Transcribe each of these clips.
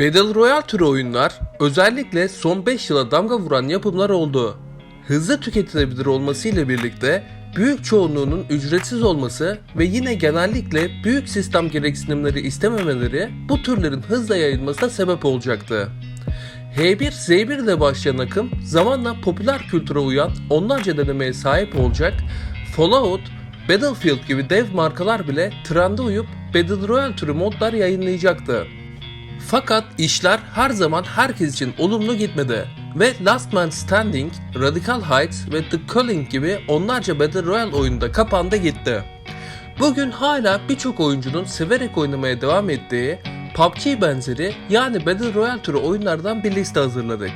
Battle Royale türü oyunlar özellikle son 5 yıla damga vuran yapımlar oldu. Hızlı tüketilebilir olmasıyla birlikte büyük çoğunluğunun ücretsiz olması ve yine genellikle büyük sistem gereksinimleri istememeleri bu türlerin hızla yayılmasına sebep olacaktı. H1Z1 ile başlayan akım zamanla popüler kültüre uyan onlarca denemeye sahip olacak Fallout, Battlefield gibi dev markalar bile trende uyup Battle Royale türü modlar yayınlayacaktı. Fakat işler her zaman herkes için olumlu gitmedi ve Last Man Standing, Radical Heights ve The Culling gibi onlarca Battle Royale oyunda kapandı gitti. Bugün hala birçok oyuncunun severek oynamaya devam ettiği PUBG benzeri yani Battle Royale türü oyunlardan bir liste hazırladık.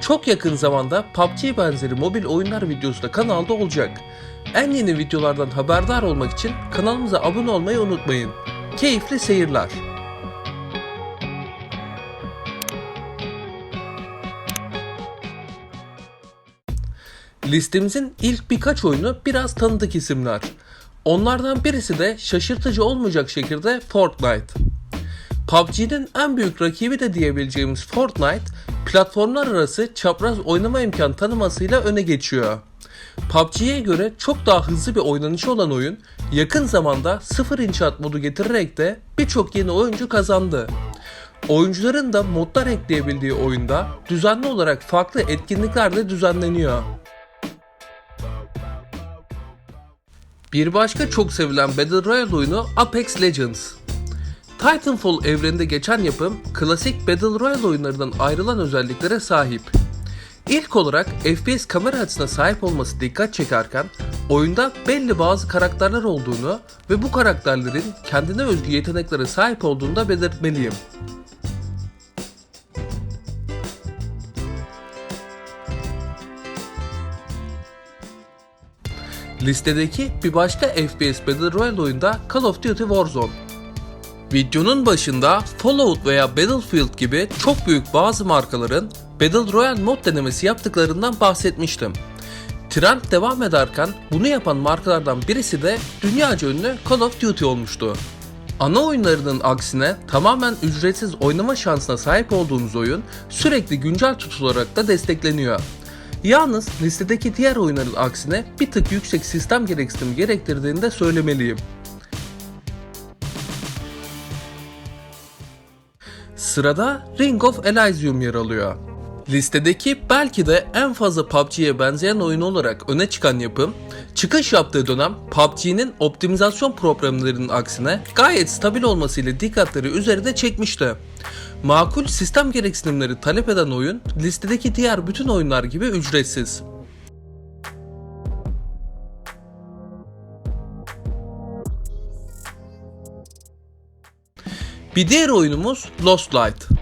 Çok yakın zamanda PUBG benzeri mobil oyunlar videosu da kanalda olacak. En yeni videolardan haberdar olmak için kanalımıza abone olmayı unutmayın. Keyifli seyirler. Listemizin ilk birkaç oyunu biraz tanıdık isimler. Onlardan birisi de şaşırtıcı olmayacak şekilde Fortnite. PUBG'nin en büyük rakibi de diyebileceğimiz Fortnite, platformlar arası çapraz oynama imkan tanımasıyla öne geçiyor. PUBG'ye göre çok daha hızlı bir oynanışı olan oyun, yakın zamanda sıfır inşaat modu getirerek de birçok yeni oyuncu kazandı. Oyuncuların da modlar ekleyebildiği oyunda düzenli olarak farklı etkinlikler de düzenleniyor. Bir başka çok sevilen Battle Royale oyunu Apex Legends. Titanfall evreninde geçen yapım, klasik Battle Royale oyunlarından ayrılan özelliklere sahip. İlk olarak FPS kamera açısına sahip olması dikkat çekerken, oyunda belli bazı karakterler olduğunu ve bu karakterlerin kendine özgü yeteneklere sahip olduğunu da belirtmeliyim. Listedeki bir başka FPS Battle Royale oyunda Call of Duty Warzone. Videonun başında Fallout veya Battlefield gibi çok büyük bazı markaların Battle Royale mod denemesi yaptıklarından bahsetmiştim. Trend devam ederken bunu yapan markalardan birisi de dünyaca ünlü Call of Duty olmuştu. Ana oyunlarının aksine tamamen ücretsiz oynama şansına sahip olduğunuz oyun sürekli güncel tutularak da destekleniyor. Yalnız listedeki diğer oyunların aksine bir tık yüksek sistem gereksinimi gerektirdiğini de söylemeliyim. Sırada Ring of Elysium yer alıyor. Listedeki belki de en fazla PUBG'ye benzeyen oyun olarak öne çıkan yapım, çıkış yaptığı dönem PUBG'nin optimizasyon problemlerinin aksine gayet stabil olmasıyla dikkatleri üzerinde çekmişti. Makul sistem gereksinimleri talep eden oyun listedeki diğer bütün oyunlar gibi ücretsiz. Bir diğer oyunumuz Lost Light.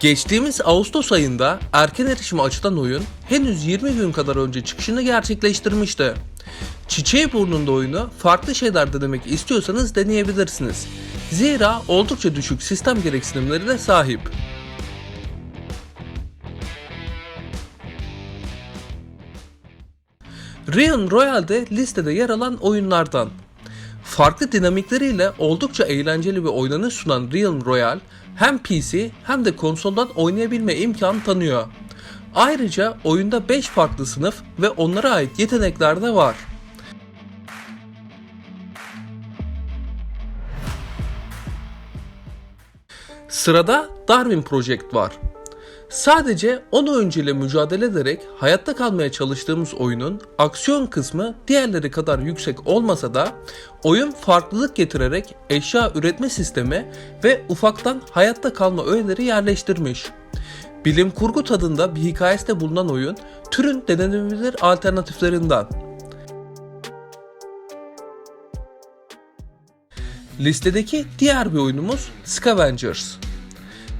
Geçtiğimiz Ağustos ayında erken erişime açılan oyun henüz 20 gün kadar önce çıkışını gerçekleştirmişti. Çiçeği burnunda oyunu farklı şeyler denemek istiyorsanız deneyebilirsiniz. Zira oldukça düşük sistem gereksinimleri de sahip. Rion Royal de listede yer alan oyunlardan. Farklı dinamikleriyle oldukça eğlenceli bir oynanış sunan Realm Royale hem PC hem de konsoldan oynayabilme imkanı tanıyor. Ayrıca oyunda 5 farklı sınıf ve onlara ait yetenekler de var. Sırada Darwin Project var. Sadece 10 oyuncuyla mücadele ederek hayatta kalmaya çalıştığımız oyunun aksiyon kısmı diğerleri kadar yüksek olmasa da oyun farklılık getirerek eşya üretme sistemi ve ufaktan hayatta kalma öğeleri yerleştirmiş. Bilim kurgu tadında bir hikayesi de bulunan oyun türün denenebilir alternatiflerinden. Listedeki diğer bir oyunumuz Scavengers.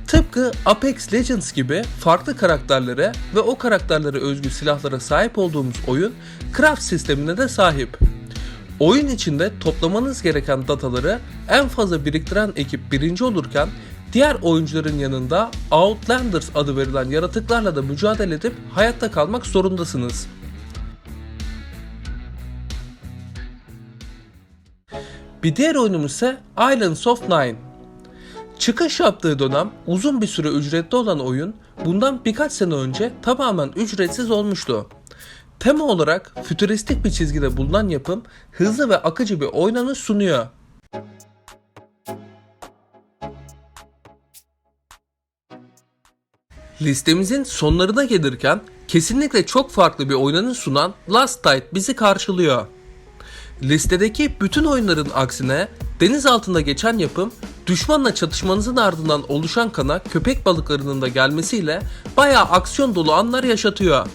Tıpkı Apex Legends gibi farklı karakterlere ve o karakterlere özgü silahlara sahip olduğumuz oyun craft sistemine de sahip. Oyun içinde toplamanız gereken dataları en fazla biriktiren ekip birinci olurken diğer oyuncuların yanında Outlanders adı verilen yaratıklarla da mücadele edip hayatta kalmak zorundasınız. Bir diğer oyunumuz ise Islands of Nine. Çıkış yaptığı dönem uzun bir süre ücretli olan oyun bundan birkaç sene önce tamamen ücretsiz olmuştu. Tema olarak fütüristik bir çizgide bulunan yapım hızlı ve akıcı bir oynanış sunuyor. Listemizin sonlarına gelirken kesinlikle çok farklı bir oynanış sunan Last Tide bizi karşılıyor. Listedeki bütün oyunların aksine deniz altında geçen yapım düşmanla çatışmanızın ardından oluşan kana köpek balıklarının da gelmesiyle bayağı aksiyon dolu anlar yaşatıyor.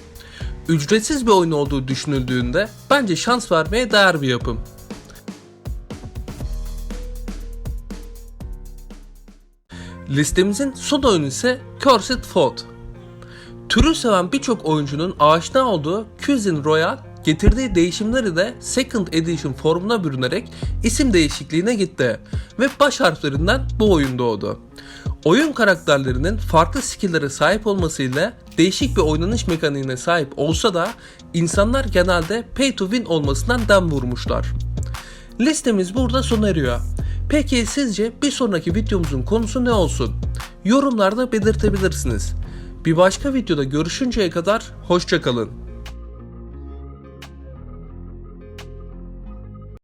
Ücretsiz bir oyun olduğu düşünüldüğünde bence şans vermeye değer bir yapım. Listemizin son oyunu ise Cursed Foot. Türü seven birçok oyuncunun aşina olduğu Cuisine Royale getirdiği değişimleri de Second Edition formuna bürünerek isim değişikliğine gitti ve baş harflerinden bu oyun doğdu. Oyun karakterlerinin farklı skill'lere sahip olmasıyla değişik bir oynanış mekaniğine sahip olsa da insanlar genelde pay to win olmasından dem vurmuşlar. Listemiz burada sona eriyor. Peki sizce bir sonraki videomuzun konusu ne olsun? Yorumlarda belirtebilirsiniz. Bir başka videoda görüşünceye kadar hoşçakalın.